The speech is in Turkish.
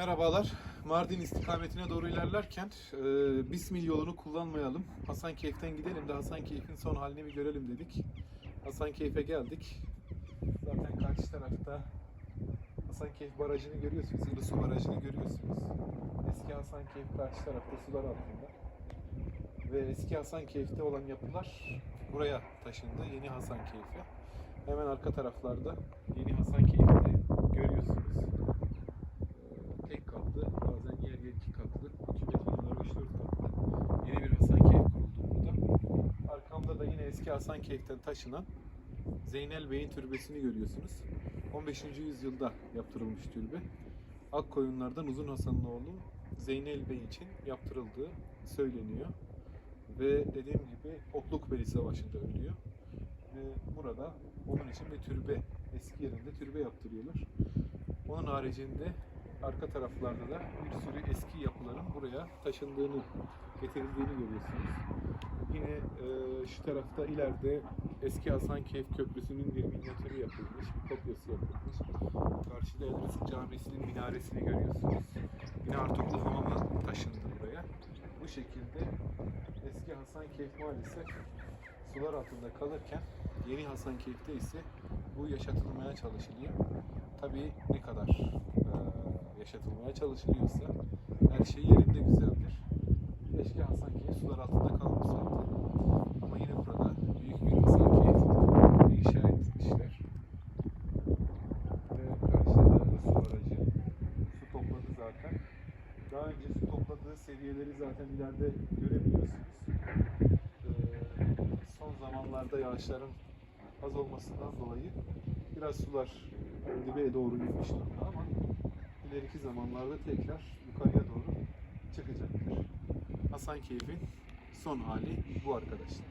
Merhabalar. Mardin istikametine doğru ilerlerken e, Bismil yolunu kullanmayalım. Hasankeyf'ten gidelim de Hasankeyf'in son halini bir görelim dedik. Hasankeyf'e geldik. Zaten karşı tarafta Hasankeyf Barajı'nı görüyorsunuz. Ilısu Barajı'nı görüyorsunuz. Eski Hasankeyf karşı tarafta sular altında. Ve eski Hasankeyf'te olan yapılar buraya taşındı. Yeni Hasankeyf'e. Hemen arka taraflarda Yeni Hasankeyf'i de görüyorsunuz. Ee, tek katlı, bazen yer yer iki katlı, hükümet binaları 3-4 katlı. Yeni bir Hasankeyf kuruldu burada. Arkamda da yine eski Hasankeyf'ten taşınan Zeynel Bey'in türbesini görüyorsunuz. 15. yüzyılda yaptırılmış türbe. Akkoyunlardan Uzun Hasan'ın oğlu Zeynel Bey için yaptırıldığı söyleniyor. Ve dediğim gibi Oklukbeli Savaşı'nda ölüyor. Ve burada onun için bir türbe, eski yerinde türbe yaptırıyorlar. Onun haricinde arka taraflarda da bir sürü eski yapıların buraya taşındığını, getirildiğini görüyorsunuz. Yine e, şu tarafta ileride eski Hasankeyf Köprüsü'nün bir minyatürü yapılmış, bir kopyası yapılmış. Karşıda Elrisi Camisi'nin minaresini görüyorsunuz. Yine Artuklu Hamamı taşındı buraya. Bu şekilde eski Hasankeyf maalesef sular altında kalırken yeni Hasankeyf'te ise bu yaşatılmaya çalışılıyor. Tabii ne kadar eee, yaşatılmaya çalışılıyorsa her şey yerinde güzeldir. Keşke Hasankeyf sular altında kalmasaydı. Ama yine burada büyük bir Hasankeyf inşa etmişler. Ve karşıda da su barajı. Su topladı zaten. Daha önce su topladığı seviyeleri zaten ileride görebiliyorsunuz. Ee, son zamanlarda yağışların az olmasından dolayı biraz sular dibe doğru gitmiş durumda ama ileriki zamanlarda tekrar yukarıya doğru çıkacaktır. Hasankeyf'in son hali bu arkadaşlar.